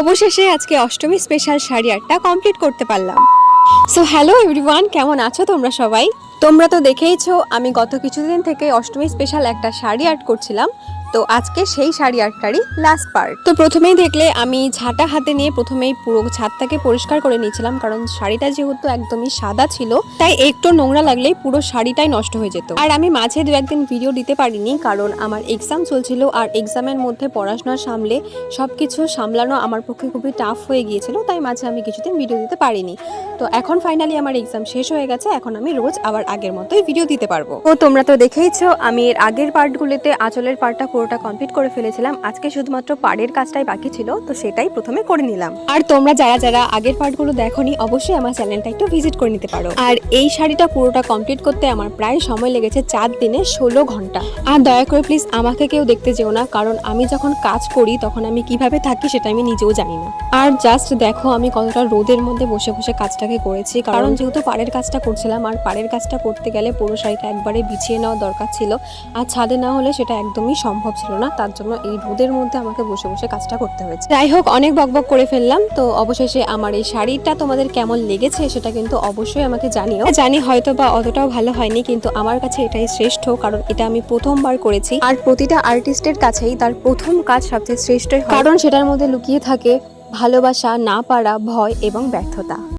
অবশেষে আজকে অষ্টমী স্পেশাল শাড়ি আটটা কমপ্লিট করতে পারলাম। সো হ্যালো এভরিওয়ান কেমন আছো তোমরা সবাই? তোমরা তো দেখেইছো, আমি গত কিছুদিন থেকে অষ্টমী স্পেশাল একটা শাড়ি আর্ট করছিলাম। তো আজকে সেই শাড়ি আটটারই লাস্ট পার্ট তো প্রথমেই দেখলে আমি ঝাঁটা হাতে নিয়ে প্রথমেই পুরো ছাদটাকে পরিষ্কার করে নিয়েছিলাম কারণ শাড়িটা যেহেতু একদমই সাদা ছিল তাই একটু নোংরা লাগলেই পুরো শাড়িটাই নষ্ট হয়ে যেত। আর আমি মাঝে দু একদিন ভিডিও দিতে পারিনি কারণ আমার এক্সাম চলছিল আর এক্সামের মধ্যে পড়াশোনা সামলে সব কিছু সামলানো আমার পক্ষে খুবই টাফ হয়ে গিয়েছিল তাই মাঝে আমি কিছুদিন ভিডিও দিতে পারিনি। তো এখন ফাইনালি আমার এক্সাম শেষ হয়ে গেছে এখন আমি রোজ আবার আগের মতোই ভিডিও দিতে পারব। তো তোমরা তো দেখেইছো আমি এর আগের পার্টগুলোতে আঁচলের পার্টটা পুরোটা কমপ্লিট করে ফেলেছিলাম। আজকে শুধুমাত্র পাড়ের কাজটাই বাকি ছিল, তো সেটাই প্রথমে করে নিলাম। আর তোমরা যারা যারা আগের পার্টগুলো দেখোনি, অবশ্যই আমার চ্যানেলটা একটু ভিজিট করে নিতে পারো। আর এই শাড়িটা পুরোটা কমপ্লিট করতে আমার প্রায় সময় লেগেছে চার দিনে ষোলো ঘণ্টা। আর দয়া করে প্লিজ আমাকে কেউ দেখতে যেও না, কারণ আমি যখন কাজ করি, তখন আমি কীভাবে থাকি সেটা আমি নিজেও জানি না। আর জাস্ট দেখো, আমি কতটা রোদের মধ্যে বসে বসে কাজটাকে করেছি, কারণ যেহেতু পাড়ের কাজটা করছিলাম, আর পাড়ের কাজটা করতে গেলে পুরো শাড়িটা একবারে বিছিয়ে নেওয়া দরকার ছিল, আর ছাদে না হলে সেটা একদমই সম্ভব ছিল না, তার জন্য এই রোদের মধ্যে আমাকে বসে বসে কাজটা করতে হয়েছে। যাই হোক, অনেক বকবক করে ফেললাম। তো অবশেষে আমার এই শাড়িটা তোমাদের কেমন লেগেছে সেটা কিন্তু অবশ্যই আমাকে জানিও। জানি হয়তো বা অতটাও ভালো হয়নি, কিন্তু আমার কাছে এটাই শ্রেষ্ঠ, কারণ এটা আমি প্রথমবার করেছি। আর প্রতিটা আর্টিস্টের কাছেই তার প্রথম কাজ সবচেয়ে শ্রেষ্ঠই হয়। কারণ সেটার মধ্যে লুকিয়ে থাকে ভালোবাসা, না পারা, ভয় এবং ব্যর্থতা।